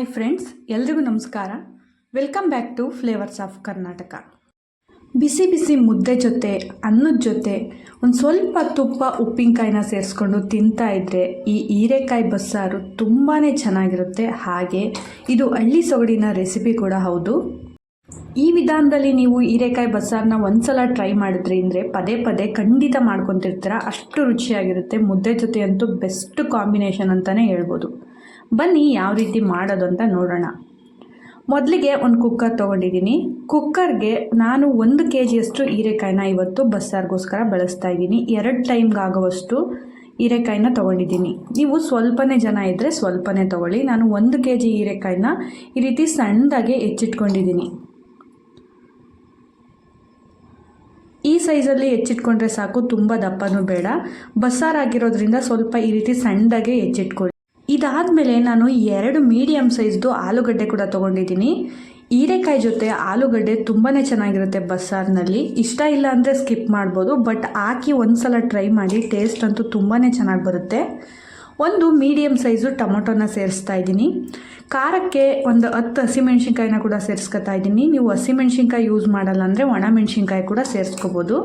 Hi friends ಎಲ್ರಿಗೂ ನಮಸ್ಕಾರ. Welcome back to flavours of Karnataka ಬಿಸಿ ಬಿಸಿ ಮುದ್ದೆ ಜೊತೆ, ಅನ್ನದ ಜೊತೆ ಒಂದು ಸ್ವಲ್ಪ ತುಪ್ಪ, ಉಪ್ಪಿನಕಾಯಿನ ಸೇರಿಸ್ಕೊಂಡು ತಿಂತಾ ಇದ್ದರೆ ಈ ಹೀರೆಕಾಯಿ ಬಸ್ಸಾರು ತುಂಬಾ ಚೆನ್ನಾಗಿರುತ್ತೆ. ಹಾಗೆ ಇದು ಹಳ್ಳಿ ಸೊಗಡಿನ ರೆಸಿಪಿ ಕೂಡ ಹೌದು. ಈ ವಿಧಾನದಲ್ಲಿ ನೀವು ಹೀರೆಕಾಯಿ ಬಸ್ಸಾರನ್ನ ಒಂದ್ಸಲ ಟ್ರೈ ಮಾಡಿದ್ರಿ ಅಂದರೆ ಪದೇ ಪದೇ ಖಂಡಿತ ಮಾಡ್ಕೊತಿರ್ತೀರ. ಅಷ್ಟು ರುಚಿಯಾಗಿರುತ್ತೆ. ಮುದ್ದೆ ಜೊತೆ ಅಂತೂ ಬೆಸ್ಟ್ ಕಾಂಬಿನೇಷನ್ ಅಂತಲೇ ಹೇಳ್ಬೋದು. ಬನ್ನಿ ಯಾವ ರೀತಿ ಮಾಡೋದು ಅಂತ ನೋಡೋಣ. ಮೊದಲಿಗೆ ಒಂದು ಕುಕ್ಕರ್ ತೊಗೊಂಡಿದ್ದೀನಿ. ಕುಕ್ಕರ್ಗೆ ನಾನು ಒಂದು ಕೆ ಜಿಯಷ್ಟು ಹೀರೆಕಾಯಿನ ಇವತ್ತು ಬಸ್ಸಾರಿಗೋಸ್ಕರ ಬಳಸ್ತಾ ಇದ್ದೀನಿ. ಎರಡು ಟೈಮ್ಗೆ ಆಗುವಷ್ಟು ಹೀರೆಕಾಯಿನ ತೊಗೊಂಡಿದ್ದೀನಿ. ನೀವು ಸ್ವಲ್ಪನೇ ಜನ ಇದ್ದರೆ ಸ್ವಲ್ಪನೇ ತೊಗೊಳ್ಳಿ. ನಾನು ಒಂದು ಕೆ ಜಿ ಹೀರೆಕಾಯಿನ ಈ ರೀತಿ ಸಣ್ಣದಾಗೆ ಹೆಚ್ಚಿಟ್ಕೊಂಡಿದ್ದೀನಿ. ಈ ಸೈಜಲ್ಲಿ ಹೆಚ್ಚಿಟ್ಕೊಂಡ್ರೆ ಸಾಕು, ತುಂಬ ದಪ್ಪನೂ ಬೇಡ. ಬಸ್ಸಾರಾಗಿರೋದ್ರಿಂದ ಸ್ವಲ್ಪ ಈ ರೀತಿ ಸಣ್ಣದಾಗೆ ಹೆಚ್ಚಿಟ್ಕೊಳ್ಳಿ. ಇದಾದಮೇಲೆ ನಾನು ಎರಡು ಮೀಡಿಯಮ್ ಸೈಜ್ದು ಆಲೂಗಡ್ಡೆ ಕೂಡ ತೊಗೊಂಡಿದ್ದೀನಿ. ಹೀರೆಕಾಯಿ ಜೊತೆ ಆಲೂಗಡ್ಡೆ ತುಂಬಾ ಚೆನ್ನಾಗಿರುತ್ತೆ ಬಸ್ಸಾರಿನಲ್ಲಿ ಇಷ್ಟ ಇಲ್ಲ ಅಂದರೆ ಸ್ಕಿಪ್ ಮಾಡ್ಬೋದು ಬಟ್ ಹಾಕಿ ಒಂದು ಸಲ ಟ್ರೈ ಮಾಡಿ ಟೇಸ್ಟ್ ಅಂತೂ ತುಂಬಾ ಚೆನ್ನಾಗಿ ಬರುತ್ತೆ. ಒಂದು ಮೀಡಿಯಮ್ ಸೈಜು ಟೊಮೊಟೊನ ಸೇರಿಸ್ತಾ ಇದ್ದೀನಿ. ಖಾರಕ್ಕೆ ಒಂದು ಹತ್ತು ಹಸಿಮೆಣ್ಸಿನ್ಕಾಯಿನ ಕೂಡ ಸೇರಿಸ್ಕೊತಾ ಇದ್ದೀನಿ. ನೀವು ಹಸಿಮೆಣ್ಸಿನ್ಕಾಯಿ ಯೂಸ್ ಮಾಡಲ್ಲ ಅಂದರೆ ಒಣ ಮೆಣಸಿನ್ಕಾಯಿ ಕೂಡ ಸೇರಿಸ್ಕೋಬೋದು.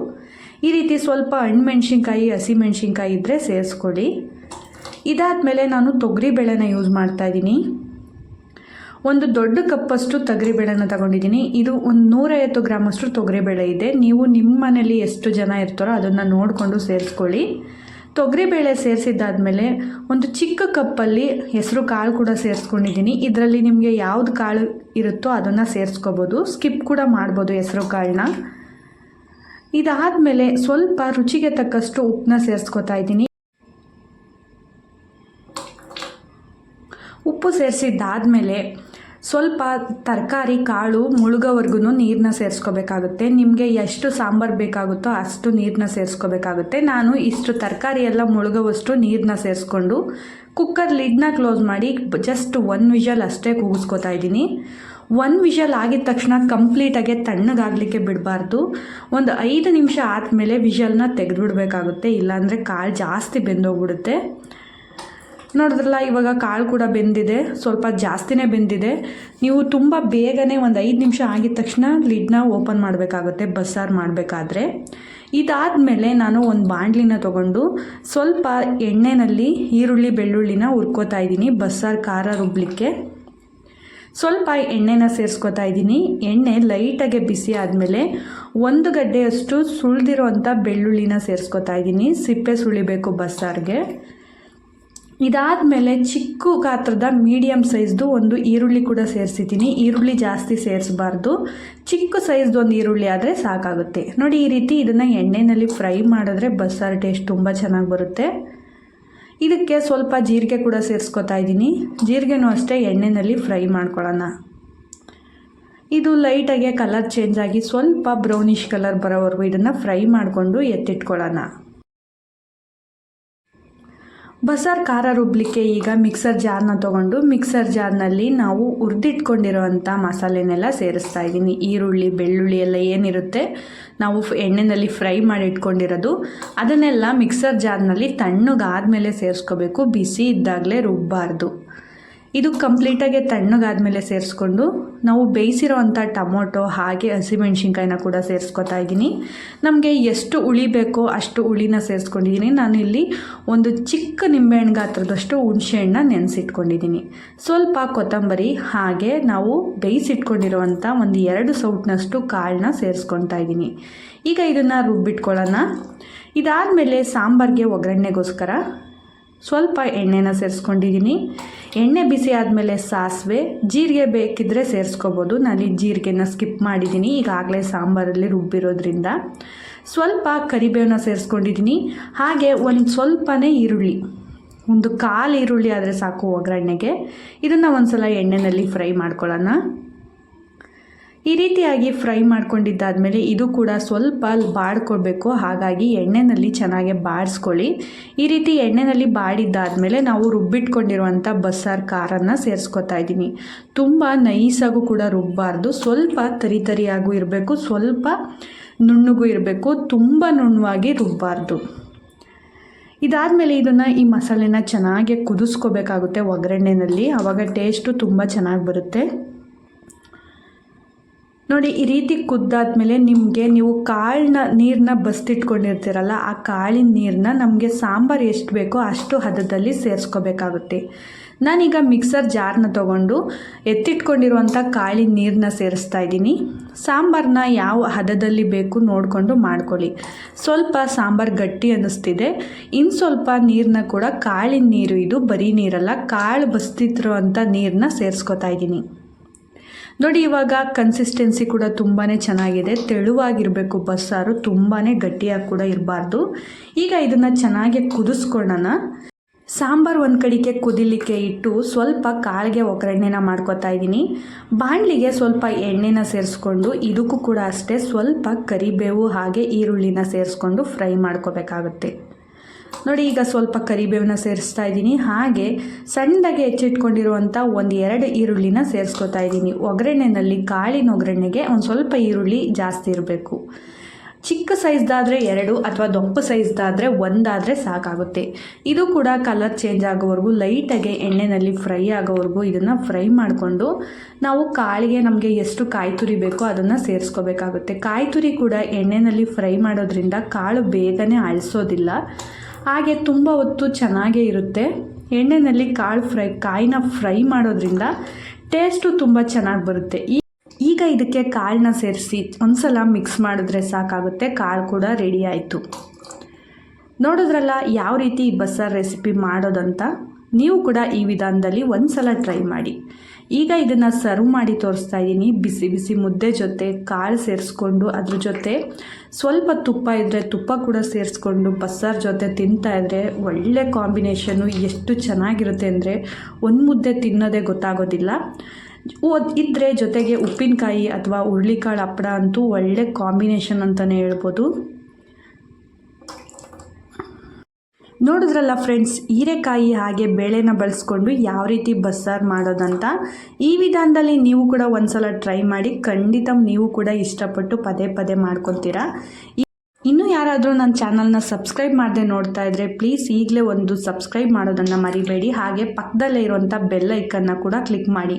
ಈ ರೀತಿ ಸ್ವಲ್ಪ ಹಣ್ಣುಮೆಣ್ಸಿನ್ಕಾಯಿ ಹಸಿಮೆಣ್ಸಿನ್ಕಾಯಿ ಇದ್ದರೆ ಸೇರಿಸ್ಕೊಳ್ಳಿ. ಇದಾದಮೇಲೆ ನಾನು ತೊಗರಿಬೇಳೆನ ಯೂಸ್ ಮಾಡ್ತಾ ಇದ್ದೀನಿ. ಒಂದು ದೊಡ್ಡ ಕಪ್ಪಷ್ಟು ತೊಗರಿಬೇಳೆನ ತಗೊಂಡಿದ್ದೀನಿ. ಇದು ಒಂದು ನೂರೈವತ್ತು ಗ್ರಾಮಷ್ಟು ತೊಗರಿಬೇಳೆ ಇದೆ. ನೀವು ನಿಮ್ಮ ಮನೇಲಿ ಎಷ್ಟು ಜನ ಇರ್ತಾರೋ ಅದನ್ನು ನೋಡಿಕೊಂಡು ಸೇರಿಸ್ಕೊಳ್ಳಿ. ತೊಗರಿಬೇಳೆ ಸೇರಿಸಿದ್ದಾದಮೇಲೆ ಒಂದು ಚಿಕ್ಕ ಕಪ್ಪಲ್ಲಿ ಹೆಸರು ಕಾಳು ಕೂಡ ಸೇರಿಸ್ಕೊಂಡಿದ್ದೀನಿ. ಇದರಲ್ಲಿ ನಿಮಗೆ ಯಾವ್ದು ಕಾಳು ಇರುತ್ತೋ ಅದನ್ನು ಸೇರಿಸ್ಕೋಬೋದು. ಸ್ಕಿಪ್ ಕೂಡ ಮಾಡ್ಬೋದು ಹೆಸರು ಕಾಳನ್ನ ಇದಾದಮೇಲೆ ಸ್ವಲ್ಪ ರುಚಿಗೆ ತಕ್ಕಷ್ಟು ಉಪ್ಪನ್ನ ಸೇರಿಸ್ಕೊತಾ ಇದ್ದೀನಿ. ಸೇರಿಸಿದ್ದಾದಮೇಲೆ ಸ್ವಲ್ಪ ತರಕಾರಿ, ಕಾಳು ಮುಳುಗೋವರೆಗೂ ನೀರನ್ನ ಸೇರಿಸ್ಕೋಬೇಕಾಗುತ್ತೆ. ನಿಮಗೆ ಎಷ್ಟು ಸಾಂಬಾರು ಬೇಕಾಗುತ್ತೋ ಅಷ್ಟು ನೀರನ್ನ ಸೇರಿಸ್ಕೋಬೇಕಾಗುತ್ತೆ. ನಾನು ಇಷ್ಟು ತರಕಾರಿ ಎಲ್ಲ ಮುಳುಗೋವಷ್ಟು ನೀರನ್ನ ಸೇರಿಸ್ಕೊಂಡು ಕುಕ್ಕರ್ ಲಿಡ್ನ ಕ್ಲೋಸ್ ಮಾಡಿ ಜಸ್ಟ್ ಒನ್ ವಿಷಲ್ ಅಷ್ಟೇ ಕೂಗಿಸ್ಕೊತಾ ಇದ್ದೀನಿ. ಒನ್ ವಿಷಲ್ ಆಗಿದ ತಕ್ಷಣ ಕಂಪ್ಲೀಟಾಗಿ ತಣ್ಣಗಾಗಲಿಕ್ಕೆ ಬಿಡಬಾರ್ದು. ಒಂದು ಐದು ನಿಮಿಷ ಆದಮೇಲೆ ವಿಷಲ್ನ ತೆಗೆದುಬಿಡ್ಬೇಕಾಗುತ್ತೆ. ಇಲ್ಲಾಂದರೆ ಕಾಳು ಜಾಸ್ತಿ ಬೆಂದೋಗ್ಬಿಡುತ್ತೆ. ನೋಡಿದ್ರಲ್ಲ, ಇವಾಗ ಕಾಳು ಕೂಡ ಬೆಂದಿದೆ, ಸ್ವಲ್ಪ ಜಾಸ್ತಿನೇ ಬೆಂದಿದೆ. ನೀವು ತುಂಬ ಬೇಗನೆ ಒಂದು ಐದು ನಿಮಿಷ ಆಗಿದ ತಕ್ಷಣ ಲಿಡ್ನ ಓಪನ್ ಮಾಡಬೇಕಾಗುತ್ತೆ, ಬಸ್ಸಾರು ಮಾಡಬೇಕಾದ್ರೆ. ಇದಾದಮೇಲೆ ನಾನು ಒಂದು ಬಾಣಲಿನ ತಗೊಂಡು ಸ್ವಲ್ಪ ಎಣ್ಣೆಯಲ್ಲಿ ಈರುಳ್ಳಿ, ಬೆಳ್ಳುಳ್ಳಿನ ಹುರ್ಕೋತಾ ಇದ್ದೀನಿ, ಬಸ್ಸಾರು ಖಾರ ರುಬ್ಲಿಕ್ಕೆ. ಸ್ವಲ್ಪ ಎಣ್ಣೆನ ಸೇರಿಸ್ಕೊತಾ ಇದ್ದೀನಿ. ಎಣ್ಣೆ ಲೈಟಾಗೆ ಬಿಸಿ ಆದಮೇಲೆ ಒಂದು ಗಡ್ಡೆಯಷ್ಟು ಸುಳಿದಿರೋ ಅಂಥ ಬೆಳ್ಳುಳ್ಳಿನ ಸೇರಿಸ್ಕೊತಾ ಇದ್ದೀನಿ. ಸಿಪ್ಪೆ ಸುಳಿಬೇಕು ಬಸ್ಸಾರಿಗೆ. ಇದಾದಮೇಲೆ ಚಿಕ್ಕ ಗಾತ್ರದ ಮೀಡಿಯಮ್ ಸೈಜ್ದು ಒಂದು ಈರುಳ್ಳಿ ಕೂಡ ಸೇರಿಸಿದ್ದೀನಿ. ಈರುಳ್ಳಿ ಜಾಸ್ತಿ ಸೇರಿಸಬಾರ್ದು. ಚಿಕ್ಕ ಸೈಜ್ದು ಒಂದು ಈರುಳ್ಳಿ ಆದರೆ ಸಾಕಾಗುತ್ತೆ. ನೋಡಿ, ಈ ರೀತಿ ಇದನ್ನು ಎಣ್ಣೆಯಲ್ಲಿ ಫ್ರೈ ಮಾಡಿದ್ರೆ ಬಸ್ಸಾರು ಟೇಸ್ಟ್ ತುಂಬ ಚೆನ್ನಾಗಿ ಬರುತ್ತೆ. ಇದಕ್ಕೆ ಸ್ವಲ್ಪ ಜೀರಿಗೆ ಕೂಡ ಸೇರಿಸ್ಕೊತಾ ಇದ್ದೀನಿ. ಜೀರಿಗೆನೂ ಅಷ್ಟೇ ಎಣ್ಣೆಯಲ್ಲಿ ಫ್ರೈ ಮಾಡ್ಕೊಳ್ಳೋಣ. ಇದು ಲೈಟಾಗಿ ಕಲರ್ ಚೇಂಜ್ ಆಗಿ ಸ್ವಲ್ಪ ಬ್ರೌನಿಷ್ ಕಲರ್ ಬರೋವರೆಗೂ ಇದನ್ನು ಫ್ರೈ ಮಾಡಿಕೊಂಡು ಎತ್ತಿಟ್ಕೊಳ್ಳೋಣ. ಬಸಾರ್ ಖಾರ ರುಬ್ಲಿಕ್ಕೆ ಈಗ ಮಿಕ್ಸರ್ ಜಾರ್ನ ತೊಗೊಂಡು ಮಿಕ್ಸರ್ ಜಾರ್ನಲ್ಲಿ ನಾವು ಹುರಿದಿಟ್ಕೊಂಡಿರೋವಂಥ ಮಸಾಲೆನೆಲ್ಲ ಸೇರಿಸ್ತಾ ಇದ್ದೀನಿ. ಈರುಳ್ಳಿ, ಬೆಳ್ಳುಳ್ಳಿ ಎಲ್ಲ ಏನಿರುತ್ತೆ ನಾವು ಎಣ್ಣೆನಲ್ಲಿ ಫ್ರೈ ಮಾಡಿ ಇಟ್ಕೊಂಡಿರೋದು ಅದನ್ನೆಲ್ಲ ಮಿಕ್ಸರ್ ಜಾರ್ನಲ್ಲಿ ತಣ್ಣಗಾದ್ಮೇಲೆ ಸೇರಿಸ್ಕೋಬೇಕು. ಬಿಸಿ ಇದ್ದಾಗಲೇ ರುಬ್ಬಾರ್ದು. ಇದು ಕಂಪ್ಲೀಟಾಗಿ ತಣ್ಣಗಾದಮೇಲೆ ಸೇರಿಸ್ಕೊಂಡು ನಾವು ಬೇಯಿಸಿರೋ ಅಂಥ ಟೊಮೊಟೊ, ಹಾಗೆ ಹಸಿಮೆಣ್ಸಿನ್ಕಾಯಿನ ಕೂಡ ಸೇರಿಸ್ಕೊತಾ ಇದ್ದೀನಿ. ನಮಗೆ ಎಷ್ಟು ಹುಳಿ ಬೇಕೋ ಅಷ್ಟು ಹುಳಿನ ಸೇರಿಸ್ಕೊಂಡಿದ್ದೀನಿ. ನಾನು ಇಲ್ಲಿ ಒಂದು ಚಿಕ್ಕ ನಿಂಬೆಹಣ್ಣು ಗಾತ್ರದಷ್ಟು ಹುಣಸೆಹಣ್ಣ ನೆನೆಸಿಟ್ಕೊಂಡಿದ್ದೀನಿ. ಸ್ವಲ್ಪ ಕೊತ್ತಂಬರಿ, ಹಾಗೆ ನಾವು ಬೇಯಿಸಿಟ್ಕೊಂಡಿರುವಂಥ ಒಂದು ಎರಡು ಸೌಟ್ನಷ್ಟು ಕಾಳನ್ನ ಸೇರಿಸ್ಕೊತಾ ಇದ್ದೀನಿ. ಈಗ ಇದನ್ನು ರುಬ್ಬಿಟ್ಕೊಳ್ಳೋಣ. ಇದಾದಮೇಲೆ ಸಾಂಬಾರಿಗೆ ಒಗ್ಗರಣೆಗೋಸ್ಕರ ಸ್ವಲ್ಪ ಎಣ್ಣೆನ ಸೇರಿಸ್ಕೊಂಡಿದ್ದೀನಿ ಎಣ್ಣೆ ಬಿಸಿ ಆದಮೇಲೆ ಸಾಸಿವೆ, ಜೀರಿಗೆ ಬೇಕಿದ್ದರೆ ಸೇರಿಸ್ಕೋಬೋದು. ನಾನು ಜೀರಿಗೆನ ಸ್ಕಿಪ್ ಮಾಡಿದ್ದೀನಿ ಈಗಾಗಲೇ ಸಾಂಬಾರಲ್ಲಿ ರುಬ್ಬಿರೋದ್ರಿಂದ. ಸ್ವಲ್ಪ ಕರಿಬೇವನ್ನ ಸೇರಿಸ್ಕೊಂಡಿದ್ದೀನಿ ಹಾಗೆ ಒಂದು ಸ್ವಲ್ಪನೇ ಈರುಳ್ಳಿ. ಒಂದು ಕಾಲು ಈರುಳ್ಳಿ ಆದರೆ ಸಾಕು ಒಗ್ಗರಣೆಗೆ. ಇದನ್ನು ಒಂದು ಸಲ ಎಣ್ಣೆಯಲ್ಲಿ ಫ್ರೈ ಮಾಡ್ಕೊಳ್ಳೋಣ. ಈ ರೀತಿಯಾಗಿ ಫ್ರೈ ಮಾಡ್ಕೊಂಡಿದ್ದಾದಮೇಲೆ ಇದು ಕೂಡ ಸ್ವಲ್ಪ ಬಾಡ್ಕೊಳ್ಬೇಕು ಹಾಗಾಗಿ ಎಣ್ಣೆಯಲ್ಲಿ ಚೆನ್ನಾಗಿ ಬಾಡಿಸ್ಕೊಳ್ಳಿ. ಈ ರೀತಿ ಎಣ್ಣೆಯಲ್ಲಿ ಬಾಡಿದ್ದಾದಮೇಲೆ ನಾವು ರುಬ್ಬಿಟ್ಕೊಂಡಿರುವಂಥ ಬಸ್ಸಾರು ಖಾರನ್ನು ಸೇರಿಸ್ಕೊತಾ ಇದ್ದೀನಿ. ತುಂಬ ನೈಸಾಗೂ ಕೂಡ ರುಬ್ಬಾರ್ದು. ಸ್ವಲ್ಪ ತರಿ ತರಿಯಾಗೂ ಇರಬೇಕು. ಸ್ವಲ್ಪ ನುಣ್ಣಗೂ ಇರಬೇಕು. ತುಂಬ ನುಣ್ಣವಾಗಿ ರುಬ್ಬಾರ್ದು. ಇದಾದಮೇಲೆ ಇದನ್ನು ಈ ಮಸಾಲೆನ ಚೆನ್ನಾಗಿ ಕುದಿಸ್ಕೋಬೇಕಾಗುತ್ತೆ ಒಗ್ಗರಣೆನಲ್ಲಿ. ಆವಾಗ ಟೇಸ್ಟು ತುಂಬ ಚೆನ್ನಾಗಿ ಬರುತ್ತೆ. ನೋಡಿ, ಈ ರೀತಿ ಕುದ್ದಾದ್ಮೇಲೆ ನಿಮಗೆ ನೀವು ಕಾಳನ್ನ ನೀರನ್ನ ಬಸ್ತಿಟ್ಕೊಂಡಿರ್ತೀರಲ್ಲ, ಆ ಕಾಳಿನ ನೀರನ್ನ ನಮಗೆ ಸಾಂಬಾರು ಎಷ್ಟು ಬೇಕೋ ಅಷ್ಟು ಹದದಲ್ಲಿ ಸೇರಿಸ್ಕೋಬೇಕಾಗುತ್ತೆ. ನಾನೀಗ ಮಿಕ್ಸರ್ ಜಾರ್ನ ತೊಗೊಂಡು ಎತ್ತಿಟ್ಕೊಂಡಿರುವಂಥ ಕಾಳಿನ ನೀರನ್ನ ಸೇರಿಸ್ತಾ ಇದ್ದೀನಿ. ಸಾಂಬಾರನ್ನ ಯಾವ ಹದದಲ್ಲಿ ಬೇಕು ನೋಡಿಕೊಂಡು ಮಾಡ್ಕೊಳ್ಳಿ. ಸ್ವಲ್ಪ ಸಾಂಬಾರು ಗಟ್ಟಿ ಅನ್ನಿಸ್ತಿದೆ. ಇನ್ನು ಸ್ವಲ್ಪ ನೀರನ್ನ ಕೂಡ ಕಾಳಿನ ನೀರು, ಇದು ಬರೀ ನೀರಲ್ಲ, ಕಾಳು ಬಸ್ತಿರುವಂಥ ನೀರನ್ನ ಸೇರಿಸ್ಕೊತಾ ಇದ್ದೀನಿ. ನೋಡಿ, ಇವಾಗ ಕನ್ಸಿಸ್ಟೆನ್ಸಿ ಕೂಡ ತುಂಬಾ ಚೆನ್ನಾಗಿದೆ. ತೆಳುವಾಗಿರಬೇಕು, ಬಸ್ಸಾರು ತುಂಬಾ ಗಟ್ಟಿಯಾಗಿ ಕೂಡ ಇರಬಾರ್ದು. ಈಗ ಇದನ್ನು ಚೆನ್ನಾಗಿ ಕುದಿಸ್ಕೊಳ್ಳೋಣ. ಸಾಂಬಾರು ಒಂದು ಕಡೆಗೆ ಕುದಿಲಿಕ್ಕೆ ಇಟ್ಟು ಸ್ವಲ್ಪ ಕಾಳಿಗೆ ಒಗ್ಗರಣೆನ ಮಾಡ್ಕೊತಾ ಇದ್ದೀನಿ. ಬಾಣಲಿಗೆ ಸ್ವಲ್ಪ ಎಣ್ಣೆನ ಸೇರಿಸ್ಕೊಂಡು, ಇದಕ್ಕೂ ಕೂಡ ಅಷ್ಟೇ ಸ್ವಲ್ಪ ಕರಿಬೇವು ಹಾಗೆ ಈರುಳ್ಳಿನ ಸೇರಿಸ್ಕೊಂಡು ಫ್ರೈ ಮಾಡ್ಕೋಬೇಕಾಗುತ್ತೆ. ನೋಡಿ, ಈಗ ಸ್ವಲ್ಪ ಕರಿಬೇವನ್ನ ಸೇರಿಸ್ತಾ ಇದ್ದೀನಿ. ಹಾಗೆ ಸಣ್ಣದಾಗಿ ಹೆಚ್ಚಿಟ್ಕೊಂಡಿರುವಂಥ ಒಂದು ಎರಡು ಈರುಳ್ಳಿನ ಸೇರಿಸ್ಕೊತಾ ಇದ್ದೀನಿ. ಒಗ್ಗರಣೆನಲ್ಲಿ ಕಾಳಿನ ಒಗ್ಗರಣೆಗೆ ಒಂದು ಸ್ವಲ್ಪ ಈರುಳ್ಳಿ ಜಾಸ್ತಿ ಇರಬೇಕು. ಚಿಕ್ಕ ಸೈಜ್ದಾದರೆ ಎರಡು ಅಥವಾ ದೊಪ್ಪ ಸೈಜ್ದಾದರೆ ಒಂದಾದರೆ ಸಾಕಾಗುತ್ತೆ. ಇದು ಕೂಡ ಕಲರ್ ಚೇಂಜ್ ಆಗೋವರೆಗೂ, ಲೈಟಾಗಿ ಎಣ್ಣೆಯಲ್ಲಿ ಫ್ರೈ ಆಗೋವರೆಗೂ ಇದನ್ನು ಫ್ರೈ ಮಾಡಿಕೊಂಡು ನಾವು ಕಾಳಿಗೆ ನಮಗೆ ಎಷ್ಟು ಕಾಯಿ ತುರಿ ಬೇಕೋ ಅದನ್ನು ಸೇರಿಸ್ಕೋಬೇಕಾಗುತ್ತೆ. ಕಾಯಿ ತುರಿ ಕೂಡ ಎಣ್ಣೆಯಲ್ಲಿ ಫ್ರೈ ಮಾಡೋದ್ರಿಂದ ಕಾಳು ಬೇಗನೆ ಅಳಿಸೋದಿಲ್ಲ. ಹಾಗೆ ತುಂಬ ಹೊತ್ತು ಚೆನ್ನಾಗೇ ಇರುತ್ತೆ. ಎಣ್ಣೆಯಲ್ಲಿ ಕಾಳು ಫ್ರೈ, ಕಾಯಿನ ಫ್ರೈ ಮಾಡೋದ್ರಿಂದ ಟೇಸ್ಟು ತುಂಬ ಚೆನ್ನಾಗಿ ಬರುತ್ತೆ. ಈಗ ಇದಕ್ಕೆ ಕಾಳನ್ನ ಸೇರಿಸಿ ಒಂದ್ಸಲ ಮಿಕ್ಸ್ ಮಾಡಿದ್ರೆ ಸಾಕಾಗುತ್ತೆ, ಕಾಳು ಕೂಡ ರೆಡಿ ಆಯಿತು. ನೋಡಿದ್ರಲ್ಲ ಯಾವ ರೀತಿ ಈ ಬಸ್ಸಾರು ರೆಸಿಪಿ ಮಾಡೋದಂತ? ನೀವು ಕೂಡ ಈ ವಿಧಾನದಲ್ಲಿ ಒಂದು ಸಲ ಟ್ರೈ ಮಾಡಿ. ಈಗ ಇದನ್ನು ಸರ್ವ್ ಮಾಡಿ ತೋರಿಸ್ತಾ ಇದ್ದೀನಿ. ಬಿಸಿ ಬಿಸಿ ಮುದ್ದೆ ಜೊತೆ ಕಾಳು ಸೇರಿಸ್ಕೊಂಡು ಅದ್ರ ಜೊತೆ ಸ್ವಲ್ಪ ತುಪ್ಪ ಇದ್ದರೆ ತುಪ್ಪ ಕೂಡ ಸೇರಿಸ್ಕೊಂಡು ಬಸ್ಸಾರು ಜೊತೆ ತಿಂತಾ ಇದ್ದರೆ ಒಳ್ಳೆ ಕಾಂಬಿನೇಷನ್ನು ಎಷ್ಟು ಚೆನ್ನಾಗಿರುತ್ತೆ ಅಂದರೆ ಒಂದು ಮುದ್ದೆ ತಿನ್ನೋದೇ ಗೊತ್ತಾಗೋದಿಲ್ಲ. ಇದ್ದರೆ ಜೊತೆಗೆ ಉಪ್ಪಿನಕಾಯಿ ಅಥವಾ ಹುರುಳಿಕಾಳು ಹಪ್ಪಳ ಅಂತೂ ಒಳ್ಳೆ ಕಾಂಬಿನೇಷನ್ ಅಂತಲೇ ಹೇಳ್ಬೋದು. ನೋಡಿದ್ರಲ್ಲ ಫ್ರೆಂಡ್ಸ್ ಹೀರೆಕಾಯಿ ಹಾಗೆ ಬೇಳೆನ ಬಳಸ್ಕೊಂಡು ಯಾವ ರೀತಿ ಬಸ್ಸಾರು ಮಾಡೋದಂತ? ಈ ವಿಧಾನದಲ್ಲಿ ನೀವು ಕೂಡ ಒಂದ್ಸಲ ಟ್ರೈ ಮಾಡಿ, ಖಂಡಿತ ನೀವು ಕೂಡ ಇಷ್ಟಪಟ್ಟು ಪದೇ ಪದೇ ಮಾಡ್ಕೊತೀರಾ? ಇನ್ನೂ ಯಾರಾದರೂ ನನ್ನ ಚಾನಲ್ನ ಸಬ್ಸ್ಕ್ರೈಬ್ ಮಾಡದೆ ನೋಡ್ತಾ ಇದ್ದರೆ ಪ್ಲೀಸ್ ಈಗಲೇ ಒಂದು ಸಬ್ಸ್ಕ್ರೈಬ್ ಮಾಡೋದನ್ನು ಮರಿಬೇಡಿ. ಹಾಗೆ ಪಕ್ಕದಲ್ಲೇ ಇರುವಂಥ ಬೆಲ್ ಐಕನ್ನ ಕೂಡ ಕ್ಲಿಕ್ ಮಾಡಿ.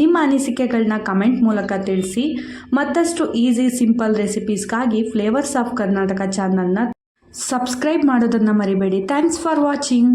ನಿಮ್ಮ ಅನಿಸಿಕೆಗಳನ್ನ ಕಮೆಂಟ್ ಮೂಲಕ ತಿಳಿಸಿ. ಮತ್ತಷ್ಟು ಈಸಿ ಸಿಂಪಲ್ ರೆಸಿಪೀಸ್ಗಾಗಿ ಫ್ಲೇವರ್ಸ್ ಆಫ್ ಕರ್ನಾಟಕ ಚಾನಲ್ನ ಸಬ್ಸ್ಕ್ರೈಬ್ ಮಾಡೋದನ್ನು ಮರಿಬೇಡಿ. Thanks for watching